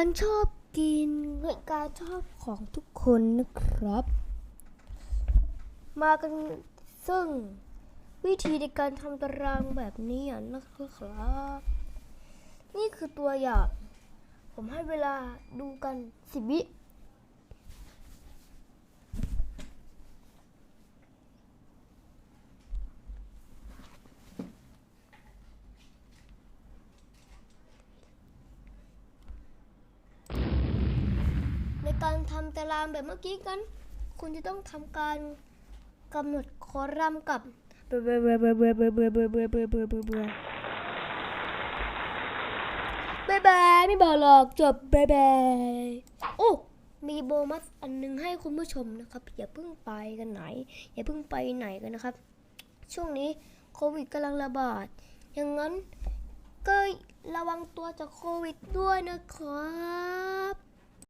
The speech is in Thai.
การชอบกินและการชอบของทุกคนนะครับ มากันซึ่งวิธีในการทำตารางแบบนี้นะครับ นี่คือตัวอย่าง ผมให้เวลาดูกันสิบวิ การทำตารางแบบเมื่อกี้กัน คุณจะต้องทำการกำหนดคอลัมน์กับเบอเบอเบอเบอเบอเบอเบอเบอเบอเบอเบอเบอเบอบายบายไม่บอกหรอกจบบายบายโอ้มีโบนัสอันหนึงให้คุณผู้ชมนะครับ อย่าเพิ่งไปกันไหน อย่าเพิ่งไปไหนกันนะครับ ช่วงนี้โควิดกำลังระบาด อย่างนั้นก็ระวังตัวจากโควิดด้วยนะครับ